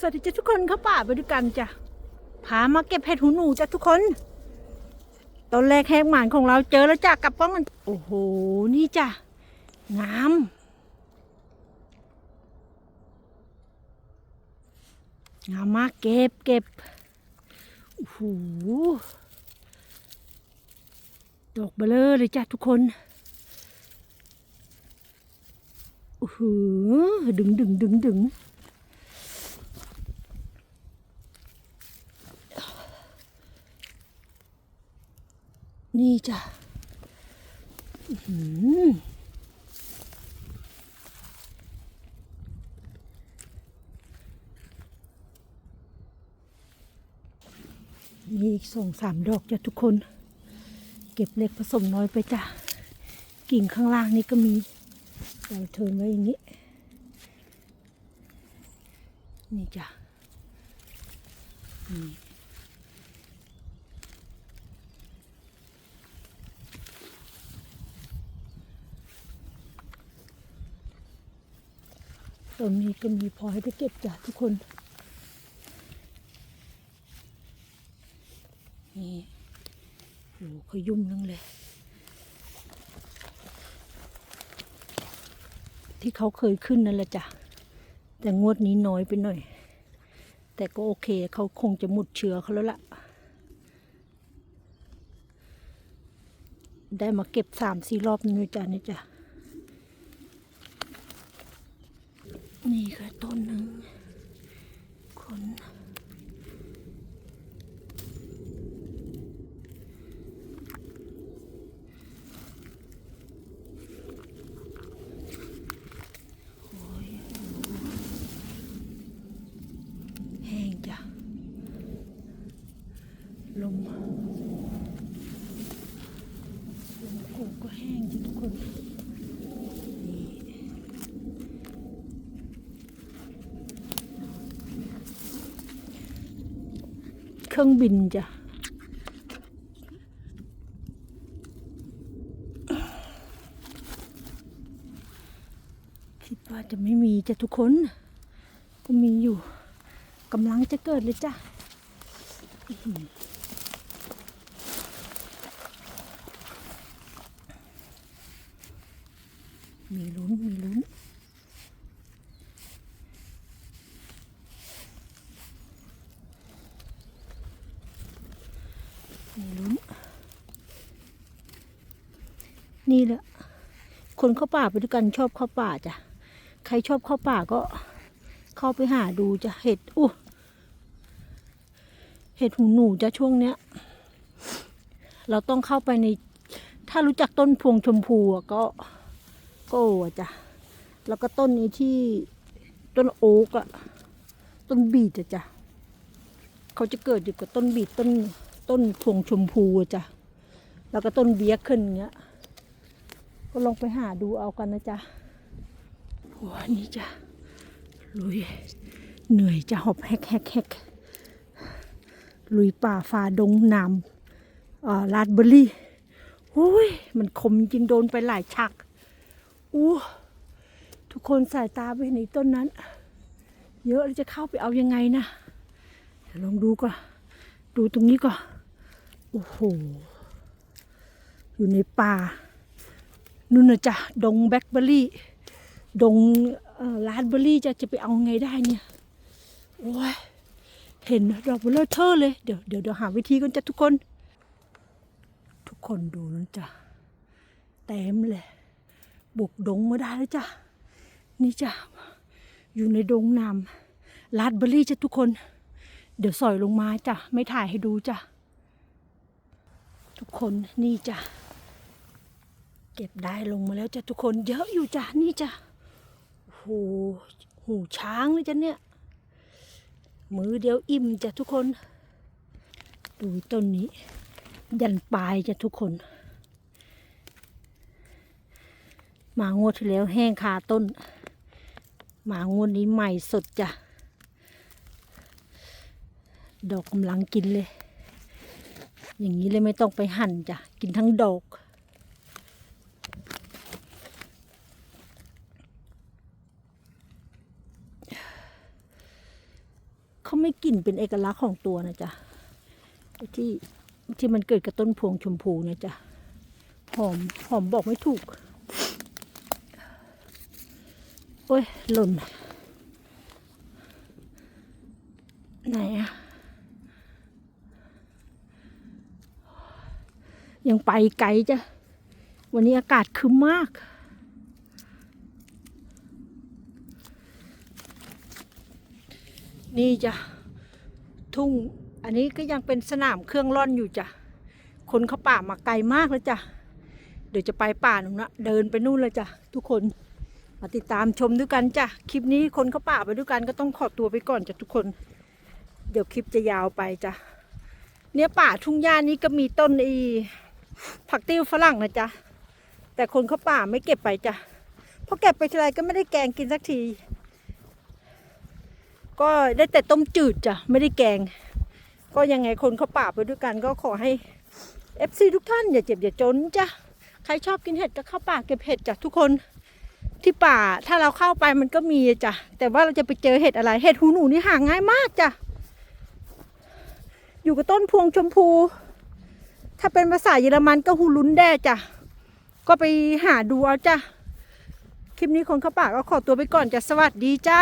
สวัสดีจ้ะทุกคนเข้าป่าไปด้วยกันจ้ะพามาเก็บเห็ดหูหนูจ้ะทุกคน ตอนแรกแหกหมานของเราเจอแล้วจ้ะกลับกล้องกันโอ้โหนี่จ้ะงามงามมากเก็บเก็บโอ้โหดอกเบลอเลยจ้ะทุกคนโอ้โหดึงดึงดึงดึง นี่จ้ะมีอีกสองสามดอกจ้ะทุกคน เก็บเล็กผสมน้อยไปจ้ะ กิ่งข้างล่างนี่ก็มีเราเทิร์นไว้อย่างนี้ นี่จ้ะนี่ ตรงนี้ก็มีพอให้ได้เก็บจ้ะทุกคน นี่โหขยุ่มนึงเลย ที่เขาเคยขึ้นนั่นแหละจ้ะ แต่งวดนี้น้อยไปหน่อย แต่ก็โอเคเขาคงจะหมดเชื้อเขาแล้วล่ะได้มาเก็บสามสี่รอบนึงเลยจ้ะนี่จ้ะ นี่ก็ต้นหนึ่งคนโอ้ยแหงจ้ะลมลมกูก็แห้งจ้ะทุกคน นี่ เครื่องบินจ้ะคิดว่าจะไม่มีจ้ะทุกคน ก็มีอยู่กำลังจะเกิดเลยจ้ะมีลุ้นมีลุ้น ลุ้น นี่แหละ คนเข้าป่าไปด้วยกันชอบเข้าป่าจ้ะ ใครชอบเข้าป่าก็เข้าไปหาดูจ้ะ เห็ดอู้เห็ดหูหนูจ้ะช่วงเนี้ย เราต้องเข้าไปใน ถ้ารู้จักต้นพวงชมพูอะก็ ก็โอ้อะจ้ะ แล้วก็ต้นนี้ที่ต้นโอ๊กอะต้นบีดอะจ้ะเขาจะเกิดอยู่กับต้นบีดต้น ต้นพวงชมพูจ้ะ แล้วก็ต้นเบี้ยขึ้นเงี้ย ก็ลองไปหาดูเอากันนะจ๊ะหัวนี้จ้ะลุยเหนื่อยจะหอบแฮกแฮกแฮกลุยป่าฝ่าดงน้ำอ่าลาดเบอร์รี่โอ้ย มันคมจริงโดนไปหลายชักอู้ทุกคนสายตาไปเห็นไอ้ต้นนั้น เยอะแล้วจะเข้าไปเอายังไงนะลองดูก่อนดูตรงนี้ก่อน โอ้โห อยู่ในป่านู่นนะจ้ะดงแบล็คเบอร์รี่ ดงเอ่อลาดเบอร์รี่จะจะไปเอาไงได้เนี่ย โอ้ย เห็นดอกเบลเลอร์เทอร์เลย เดี๋ยวเดี๋ยวเดี๋ยวหาวิธีกันจ้ะทุกคน ทุกคนดูนะจ้ะ เต็มเลยบุกดงมาได้แล้วจ้ะ นี่จ้ะ อยู่ในดงน้ำลาดเบอร์รี่จ้ะทุกคน เดี๋ยวสอยลงมาจ้ะ ไม่ถ่ายให้ดูจ้ะ ทุกคนนี่จ้ะเก็บได้ลงมาแล้วจ้ะทุกคนเยอะอยู่จ้ะนี่จ้ะโอ้โหหูช้างเลยจ้ะเนี่ย มือเดียวอิ่มจ้ะทุกคน ดูต้นนี้ ยันปลายจ้ะทุกคน มางวดที่แล้วแห้งคาต้น มางวดนี้ใหม่สดจ้ะดอกกำลังกินเลย อย่างนี้เลยไม่ต้องไปหั่นจ้ะ กินทั้งดอก เขาไม่กลิ่นเป็นเอกลักษณ์ของตัวนะจ๊ะที่ที่มันเกิดกับต้นพวงชมพูเนี่ยจ้ะ หอมหอมบอกไม่ถูก โอ้ยหล่น ไหนอะ ยังไปไกลจ้ะ วันนี้อากาศคึมมาก นี่จ้ะ ทุ่ง อันนี้ก็ยังเป็นสนามเครื่องร่อนอยู่จ้ะ คนเขาป่ามาไกลมากแล้วจ้ะ เดี๋ยวจะไปป่าหนูนะ เดินไปนู่นเลยจ้ะ ทุกคน มาติดตามชมด้วยกันจ้ะ คลิปนี้คนเขาป่าไปด้วยกันก็ต้องขอตัวไปก่อนจ้ะทุกคน เดี๋ยวคลิปจะยาวไปจ้ะเนี่ยป่าทุ่งหญ้านี้ก็มีต้นอี ผักติ้วฝรั่งนะจ๊ะ แต่คนเขาป่าไม่เก็บไปจ้ะเพราะเก็บไปทีไรก็ไม่ได้แกงกินสักที ก็ได้แต่ต้มจืดจ้ะ ไม่ได้แกง ก็ยังไงคนเขาป่าไปด้วยกัน ก็ขอให้เอฟซีทุกท่านอย่าเจ็บอย่าจนจ้ะ ใครชอบกินเห็ดก็เข้าป่าเก็บเห็ดจ้ะทุกคนที่ป่าถ้าเราเข้าไปมันก็มีจ้ะแต่ว่าเราจะไปเจอเห็ดอะไร เห็ดหูหนูนี่หาง่ายมากจ้ะอยู่กับต้นพวงชมพู ถ้าเป็นภาษาเยอรมันก็ฮูลุนแด่จ้ะ ก็ไปหาดูเอาจ้ะ คลิปนี้คนเข้าปากก็ขอตัวไปก่อนจ้ะ สวัสดีจ้า